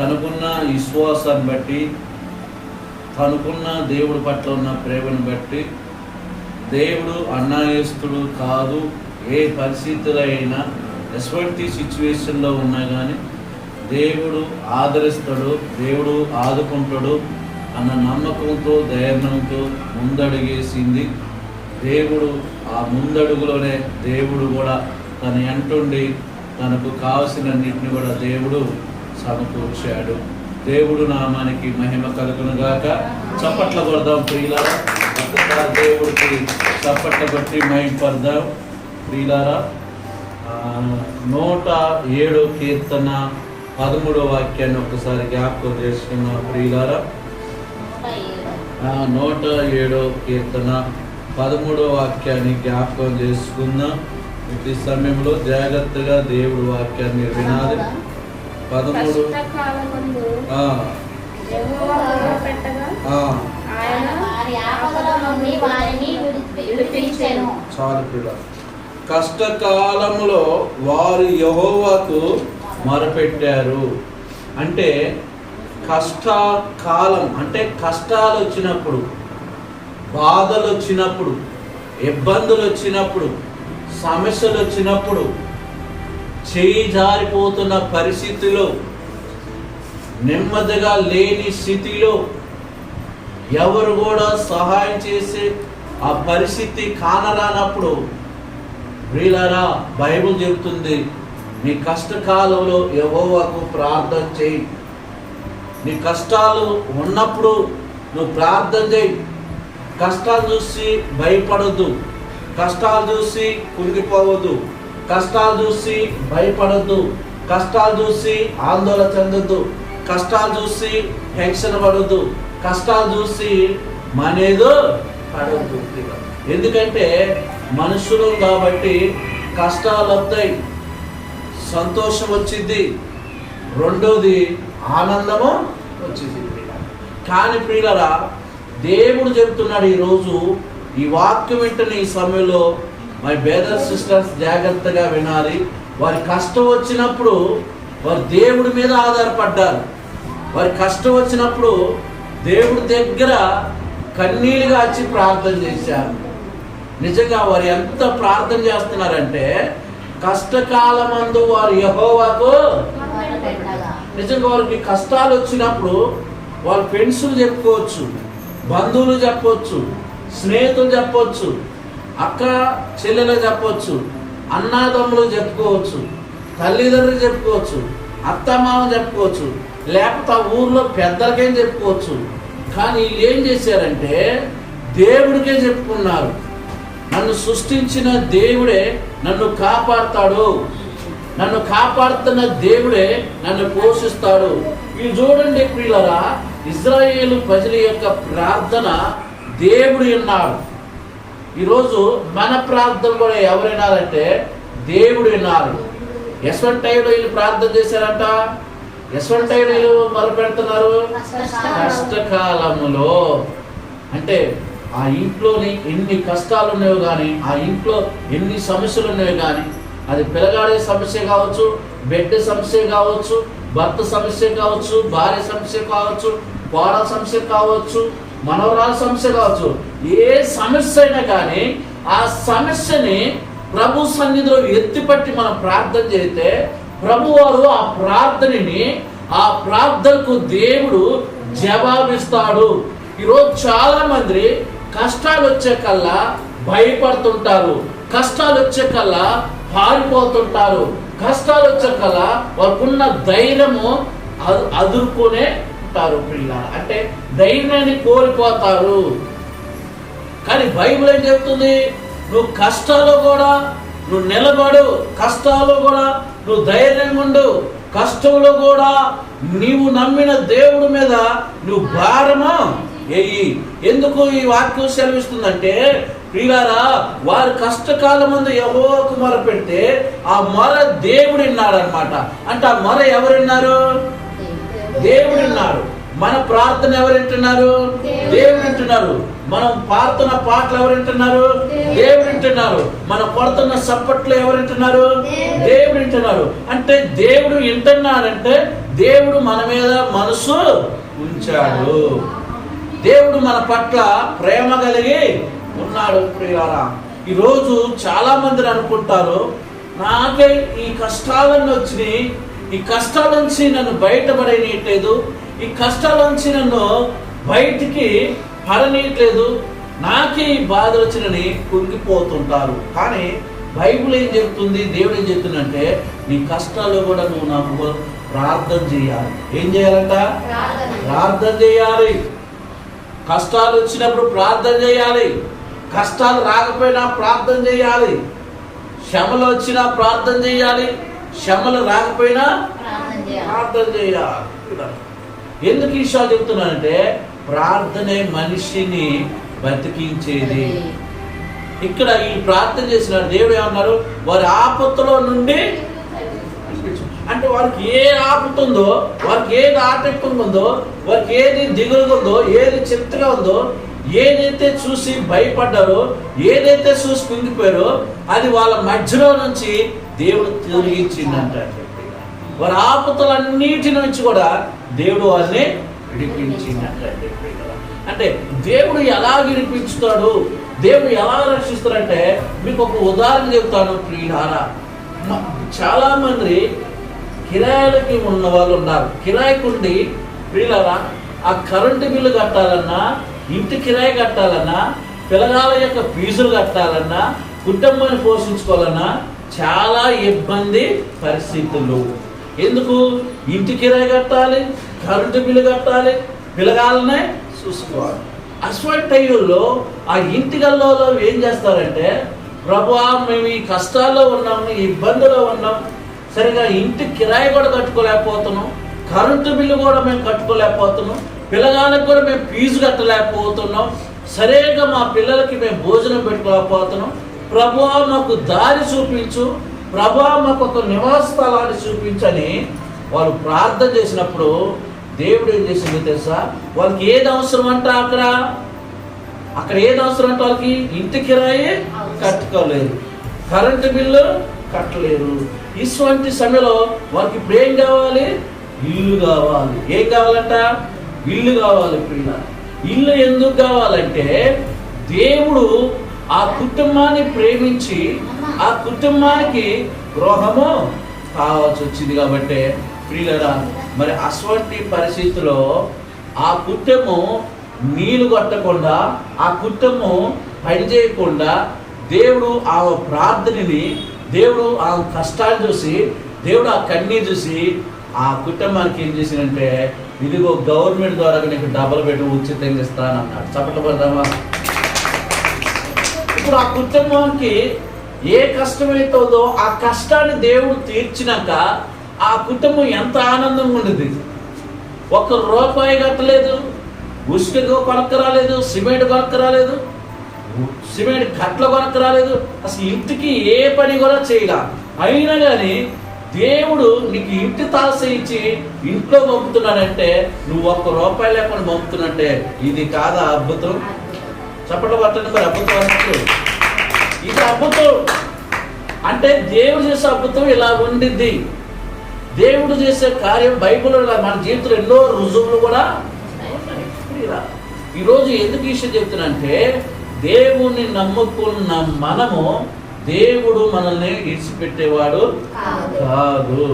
తనకున్న విశ్వాసాన్ని బట్టి తనకున్న దేవుడి పట్ల ఉన్న ప్రేమను బట్టి దేవుడు అన్నాయస్తుడు కాదు ఏ పరిస్థితులు అయినా ఎటువంటి సిచ్యువేషన్లో ఉన్నా కానీ దేవుడు ఆదరిస్తాడు దేవుడు ఆదుకుంటాడు అన్న నమ్మకంతో ధైర్యంతో ముందడుగేసింది. దేవుడు ఆ ముందడుగులోనే దేవుడు కూడా తన ఎంటుండి తనకు కావలసినన్నింటిని కూడా దేవుడు సమకూర్చాడు. దేవుడు నామానికి మహిమ కలుగునుగాక చప్పట్ల కొడదాం ప్రియులారా. ఒక్కసారి దేవుడికి చప్పట్ల కొట్టి మహిమపడదాం ప్రియులారా. నూట ఏడో కీర్తన పదమూడో వాక్యాన్ని ఒకసారి జ్ఞాపకం చేసుకున్నాం ప్రియులారా. నూట ఏడో కీర్తన పదమూడో వాక్యాన్ని జ్ఞాపకం చేసుకుందాం. ఈ సమయంలో జాగ్రత్తగా దేవుడు వాక్యాన్ని వినాలి. పదమూడు. చాలు పిల్ల. కష్టకాలములో వారు యహోవాకు మొరపెట్టారు. అంటే కష్టకాలం అంటే కష్టాలు వచ్చినప్పుడు బాధలు వచ్చినప్పుడు ఇబ్బందులు వచ్చినప్పుడు సమస్యలు వచ్చినప్పుడు చేయి జారిపోతున్న పరిస్థితిలో నెమ్మదిగా లేని స్థితిలో ఎవరు కూడా సహాయం చేసే ఆ పరిస్థితి కానరానప్పుడు వీళ్ళరా బైబుల్ చెబుతుంది నీ కష్టకాలంలో యెహోవాకు ప్రార్థన చేయి. నీ కష్టాలు ఉన్నప్పుడు నువ్వు ప్రార్థన చేయి. కష్టాలు చూసి భయపడద్దు. కష్టాలు చూసి కురిగిపోవద్దు. కష్టాలు చూసి భయపడొద్దు. కష్టాలు చూసి ఆందోళన చెందొద్దు. కష్టాలు చూసి టెన్షన్ పడొద్దు. కష్టాలు చూసి మనేదో పడద్దు ఎందుకంటే మనుషులు కాబట్టి కష్టాలు వస్తాయి. సంతోషం వచ్చింది రెండోది ఆనందము వచ్చింది కానీ ప్రియులరా దేవుడు చెప్తున్నాడు ఈరోజు ఈ వాక్యం వెంటనే ఈ సమయంలో మై బేదర్ సిస్టర్స్ జాగ్రత్తగా వినాలి. వారి కష్టం వచ్చినప్పుడు వారు దేవుడి మీద ఆధారపడ్డారు. వారి కష్టం వచ్చినప్పుడు దేవుడి దగ్గర కన్నీళ్ళుగా వచ్చి ప్రార్థన చేశారు. నిజంగా వారు ఎంత ప్రార్థన చేస్తున్నారంటే కష్టకాలమందు వారు యహోవాకు నిజంగా వారికి కష్టాలు వచ్చినప్పుడు వాళ్ళ ఫ్రెండ్స్ చెప్పుకోవచ్చు బంధువులు చెప్పవచ్చు స్నేహితులు చెప్పవచ్చు అక్క చెల్లెలు చెప్పవచ్చు అన్నాదమ్ములు చెప్పుకోవచ్చు తల్లిదండ్రులు చెప్పుకోవచ్చు అత్తమామ చెప్పుకోవచ్చు లేకపోతే ఆ ఊర్లో పెద్దలకేం చెప్పుకోవచ్చు. కానీ వీళ్ళు ఏం చేశారంటే దేవుడికే చెప్పుకున్నారు. నన్ను సృష్టించిన దేవుడే నన్ను కాపాడుతాడు. నన్ను కాపాడుతున్న దేవుడే నన్ను పోషిస్తాడు. ఇవి చూడండి పిల్లరా ఇజ్రాయేలు ప్రజల యొక్క ప్రార్థన దేవుడు విన్నాడు. ఈరోజు మన ప్రార్థన కూడా ఎవరు వినాలంటే దేవుడు విన్నారు ఎస్వంటైడు వీళ్ళు ప్రార్థన చేశారంట. ఎస్వంటైడు వీళ్ళు మొదలు పెడుతున్నారు కష్టకాలములో అంటే ఆ ఇంట్లోని ఎన్ని కష్టాలు ఉన్నాయో కానీ ఆ ఇంట్లో ఎన్ని సమస్యలు ఉన్నాయో కానీ అది పిల్లగాడే సమస్య కావచ్చు బిడ్డ సమస్య కావచ్చు భర్త సమస్య కావచ్చు భార్య సమస్య కావచ్చు కోడల సమస్య కావచ్చు మనవరాల సమస్య కావచ్చు. ఏ సమస్య అయినా కానీ ఆ సమస్యని ప్రభు సన్నిధిలో ఎత్తిపట్టి మనం ప్రార్థన చేస్తే ప్రభు వారు ఆ ప్రార్థనని ఆ ప్రార్థనకు దేవుడు జవాబిస్తాడు. ఈరోజు చాలా మంది కష్టాలు వచ్చే కల్లా భయపడుతుంటారు. కష్టాలు వచ్చే కల్లా పారిపోతుంటారు. కష్టాలు వచ్చే కల్లా వాళ్ళకున్న ధైర్యము అదు- ఉంటారు పిల్ల. అంటే ధైర్యాన్ని కోల్పోతారు. కానీ బైబిల్ ఏం చెప్తుంది? నువ్వు కష్టాలు కూడా నువ్వు నిలబడు. కష్టాలు కూడా నువ్వు ధైర్యంగా ఉండు. కష్టంలో కూడా నీవు నమ్మిన దేవుడి మీద నువ్వు భారమా? ఏయి ఎందుకు ఈ వాక్యం సెలవిస్తుందంటే ప్రియారా వారి కష్టకాలం ముందు ఎవోకు మొర పెడితే ఆ మొర దేవుడు విన్నాడనమాట అంటే ఆ మొర ఎవరున్నారు దేవుడు విన్నాడు మన ప్రార్థన ఎవరు వింటున్నారు దేవుడు. వింటున్నారు మనం పాడుతున్న పాటలు ఎవరు వింటున్నారు దేవుడు. వింటున్నారు మనం పడుతున్న సప్పట్లు ఎవరు వింటున్నారు దేవుడు. వింటున్నారు అంటే దేవుడు వింటున్నాడంటే దేవుడు మన మీద మనసు ఉంచాడు. దేవుడు మన పట్ల ప్రేమ కలిగి ఉన్నాడు ప్రియారా ఈరోజు చాలా మంది అనుకుంటారు నాకే ఈ కష్టాలన్నీ వచ్చినాయి. ఈ కష్టాల నుంచి నన్ను బయటపడనీయట్లేదు. ఈ కష్టాల నుంచి నన్ను బయటికి పడనీయట్లేదు. నాకే ఈ బాధలు వచ్చినని కుంగిపోతుంటారు. కానీ బైబిల్ ఏం చెప్తుంది? దేవుడు ఏం చెప్తుందంటే నీ కష్టాల్లో కూడా నువ్వు నాకు ప్రార్థన చేయాలి. ఏం చేయాలంట? ప్రార్థన. ప్రార్థన చేయాలి. కష్టాలు వచ్చినప్పుడు ప్రార్థన చేయాలి. కష్టాలు రాకపోయినా ప్రార్థన చేయాలి. శ్రమలు వచ్చినా ప్రార్థన చేయాలి. శ్రమలు రాకపోయినా ప్రార్థన చేయాలి. ఎందుకు ఈ విషయాలు చెప్తున్నానంటే ప్రార్థనే మనిషిని బతికించేది. ఇక్కడ ఈ ప్రార్థన చేసిన దేవుడు ఏమన్నారు? వారి ఆపత్తులో నుండి అంటే వారికి ఏ ఆపత్తు ఉందో వారికి ఏది ఆటంకంగా ఉందో వారికి ఏది దిగులుగా ఉందో ఏది చింతగా ఉందో ఏదైతే చూసి భయపడ్డారో ఏదైతే చూసి కుంగిపోయారో అది వాళ్ళ మధ్యలో నుంచి దేవుడు తిరిగించిందంట వారి ఆపతలన్నిటి నుంచి కూడా దేవుడు వారిని విడిపించిందంట అంటే దేవుడు ఎలా విడిపించుతాడు? దేవుడు ఎలా రక్షిస్తాడంటే మీకు ఒక ఉదాహరణ చెప్తాను ప్రియులారా. మ- చాలా మంది కిరాయిలకి ఉన్న వాళ్ళు ఉన్నారు. కిరాయికుండి ప్రియులారా ఆ కరెంటు బిల్లు కట్టాలన్నా ఇంటి కిరాయి కట్టాలన్నా పిల్లగాల యొక్క ఫీజులు కట్టాలన్నా కుటుంబాన్ని పోషించుకోవాలన్నా చాలా ఇబ్బంది పరిస్థితులు. ఎందుకు? ఇంటి కిరాయి కట్టాలి కరెంటు బిల్లు కట్టాలి పిల్లగాలనే చూసుకోవాలి. అటువంటి టైంలో ఆ ఇంటి గల్లలో ఏం చేస్తారంటే ప్రభా మేము ఈ కష్టాల్లో ఉన్నాం ఈ ఉన్నాం సరిగా ఇంటి కిరాయి కూడా కట్టుకోలేకపోతున్నాం కరెంటు బిల్లు కూడా మేము కట్టుకోలేకపోతున్నాం పిల్లగాళ్ళకి కూడా మేము ఫీజు కట్టలేకపోతున్నాం సరిగా మా పిల్లలకి మేము భోజనం పెట్టుకోలేకపోతున్నాం ప్రభా మాకు దారి చూపించు. ప్రభా మాకు ఒక నివాస స్థలాన్ని చూపించని వాళ్ళు ప్రార్థన చేసినప్పుడు దేవుడు ఏం చేసిందో తెలుసా? వాళ్ళకి ఏది అవసరం అంట అక్కడ? అక్కడ ఏది అవసరం అంటే వాళ్ళకి? ఇంటి కిరాయి కట్టుకోలేరు కరెంటు బిల్లు కట్టలేరు ఇటువంటి సమయంలో వారికి ఇప్పుడు ఏం కావాలి? ఇల్లు కావాలి. ఏం కావాలంట? ఇల్లు కావాలి పిల్ల ఇల్లు ఎందుకు కావాలంటే దేవుడు ఆ కుటుంబాన్ని ప్రేమించి ఆ కుటుంబానికి గృహము కావాల్సి వచ్చింది కాబట్టి ప్రియులరా మరి అటువంటి పరిస్థితిలో ఆ కుటుంబం నీళ్ళు కొట్టకుండా ఆ కుటుంబం పని చేయకుండా దేవుడు ఆ ప్రార్థనని దేవుడు ఆ కష్టాన్ని చూసి దేవుడు ఆ కన్నీరు చూసి ఆ కుటుంబానికి ఏం చేసిందంటే ఇదిగో గవర్నమెంట్ ద్వారా నీకు డబల్ బెడ్ ఉచితంగా ఇస్తానన్నాడు. చప్పట్లు పడదామా ఇప్పుడు ఆ కుటుంబానికి ఏ కష్టమైతుందో ఆ కష్టాన్ని దేవుడు తీర్చినాక ఆ కుటుంబం ఎంత ఆనందంగా ఉండేది. ఒక్క రూపాయి కట్టలేదు ఉసుక కొనక్క రాలేదు సిమెంట్ కొనక్క రాలేదు సిమెంట్ కట్ల కొనక్క రాలేదు. అసలు ఇంటికి ఏ పని కూడా చేయలా. అయినా కానీ దేవుడు నీకు ఇంటి తాస ఇచ్చి ఇంట్లో పంపుతున్నాడంటే నువ్వు ఒక్క రూపాయి లేకుండా పంపుతున్నట్టే ఇది కాదా అద్భుతం? చెప్పడం పట్టండి మరి అద్భుతం అన్నట్టు ఇది అద్భుతం అంటే దేవుడు చేసే అద్భుతం ఇలా ఉండిద్ది దేవుడు చేసే కార్యం బైబిల్లో కాదు, మన జీవితంలో ఎన్నో రుజువులు కూడా. ఈరోజు ఎందుకు విషయం చెప్తున్నానంటే దేవుణ్ణి నమ్ముకున్న మనము దేవుడు మనల్ని ఇడిచిపెట్టేవాడు కాదు.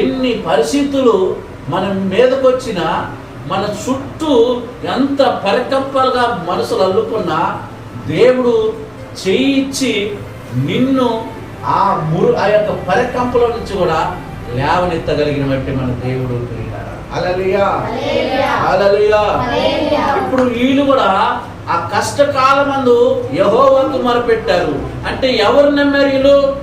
ఎన్ని పరిస్థితులు మన మీదకి వచ్చినా మన చుట్టూ ఎంత పరికప్పలుగా మనసులు అల్లుకున్నా దేవుడు చేయిచ్చి నిన్ను ఆ మురు ఆ యొక్క పరికంపలో నుంచి కూడా లేవనెత్తగలిగిన బట్టి మన దేవుడు అలలియా హల్లెలూయా. హల్లెలూయా. హల్లెలూయా. ఇప్పుడు వీళ్ళు కూడా ఆ కష్టకాలమందు యహోవాకు మొరపెట్టారు. అంటే ఎవరు నమ్మారు వీళ్ళు?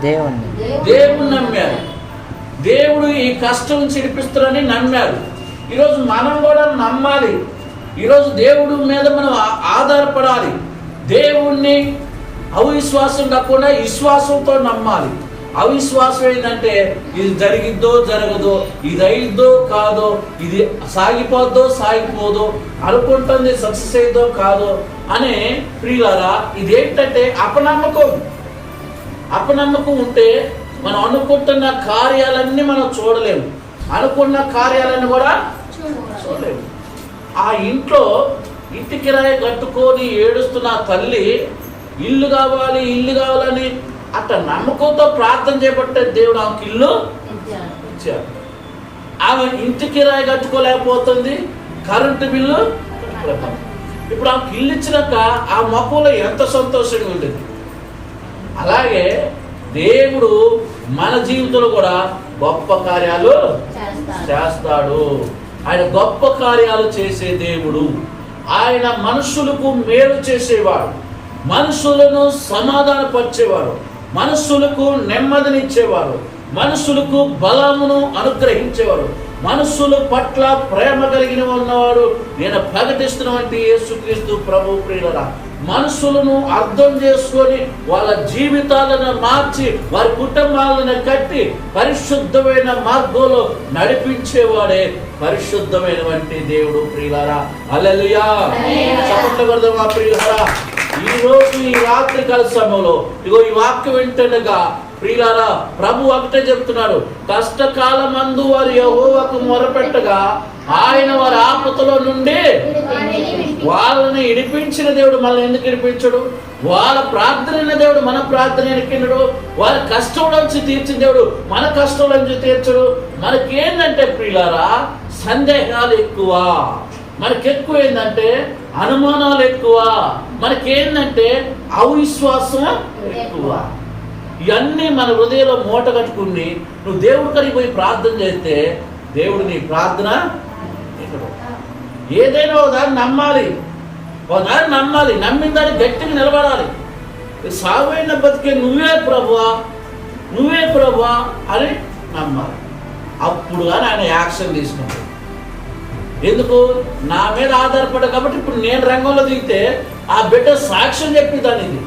దేవుణ్ణి. దేవుడు నమ్మారు దేవుడు ఈ కష్టం చిడిపిస్తారని నమ్మారు ఈరోజు మనం కూడా నమ్మాలి. ఈరోజు దేవుడు మీద మనం ఆధారపడాలి. దేవుణ్ణి అవిశ్వాసం కాకుండా విశ్వాసంతో నమ్మాలి. అవిశ్వాసం ఏంటంటే ఇది జరిగిద్దో జరగదో ఇది అయిద్దో కాదో ఇది సాగిపోద్దో సాగిపోదో అనుకుంటుంది సక్సెస్ అయిద్దో కాదో అనే ప్రియులారా ఇదేంటంటే అపనమ్మకం. అపనమ్మకం ఉంటే మనం అనుకుంటున్న కార్యాలన్నీ మనం చూడలేము. అనుకున్న కార్యాలను కూడా చూడలేదు ఆ ఇంట్లో ఇంటి కిరాయి కట్టుకొని ఏడుస్తున్న తల్లి ఇల్లు కావాలి ఇల్లు కావాలని అట్ట నమ్మకంతో ప్రార్థన చేపట్టే దేవుడు ఆమెకి ఇల్లు ఇచ్చారు ఆమె ఇంటి కిరాయి కట్టుకోలేకపోతుంది కరెంటు బిల్లు. ఇప్పుడు ఆమెకి ఇల్లు ఇచ్చినాక ఆ మొక్కలో ఎంత సంతోషంగా ఉంటుంది. అలాగే దేవుడు మన జీవితంలో కూడా గొప్ప కార్యాలు చేస్తాడు. ఆయన గొప్ప కార్యాలు చేసే దేవుడు. ఆయన మనుషులకు మేలు చేసేవాడు. మనుషులను సమాధానపరిచేవారు మనుషులకు నెమ్మదినిచ్చేవారు మనుషులకు బలమును అనుగ్రహించేవారు మనుషుల పట్ల ప్రేమ కలిగిన ఉన్నవాడు. నేను ప్రకటిస్తున్నటువంటి యేసుక్రీస్తు ప్రభు ప్రియులరా మనుషులను అర్థం చేసుకొని వాళ్ళ జీవితాలను మార్చి వారి కుటుంబాలను కట్టి పరిశుద్ధమైన మార్గంలో నడిపించేవాడే పరిశుద్ధమైనటువంటి దేవుడు ప్రియులారా. అలెలుయా. చప్పట్లు ప్రియులారా. ఈ రోజు ఈ రాత్రి కాల సమయంలో ఇగో ఈ వాక్యం వింటుండగా ప్రియులారా ప్రభు ఒకటే చెప్తున్నాడు కష్టకాలమందు వారు యెహోవాకు మొరపెట్టగా ఆయన వారి ఆపతలో నుండి వాళ్ళని ఇడిపించిన దేవుడు మనల్ని ఎందుకు ఇడిపించడు? వాళ్ళ ప్రార్థన అయిన దేవుడు మన ప్రార్థన ఎన్నికినడు వాళ్ళ కష్టం నుంచి తీర్చిన దేవుడు మన కష్టం నుంచి తీర్చడు. మనకేందంటే ప్రియులారా సందేహాలు ఎక్కువ. మనకి ఎక్కువ ఏంటంటే అనుమానాలు ఎక్కువ. మనకేందంటే అవిశ్వాసం ఎక్కువ. ఇవన్నీ మన హృదయంలో మూట కట్టుకుని నువ్వు దేవుడి కడిగి పోయి ప్రార్థన చేస్తే దేవుడు నీ ప్రార్థన ఏదైనా ఒక దాన్ని నమ్మాలి. ఒక దాన్ని నమ్మాలి. నమ్మిన దాన్ని గట్టిగా నిలబడాలి. సాగుైన బతికే నువ్వే ప్రభువా నువ్వే ప్రభువా అని నమ్మాలి. అప్పుడు కానీ ఆయన యాక్షన్ తీసుకుంటాడు. ఎందుకు? నా మీద ఆధారపడ కాబట్టి ఇప్పుడు నేను రంగంలో దిగితే ఆ బిడ్డ సాక్ష్యం చెప్పి ఇది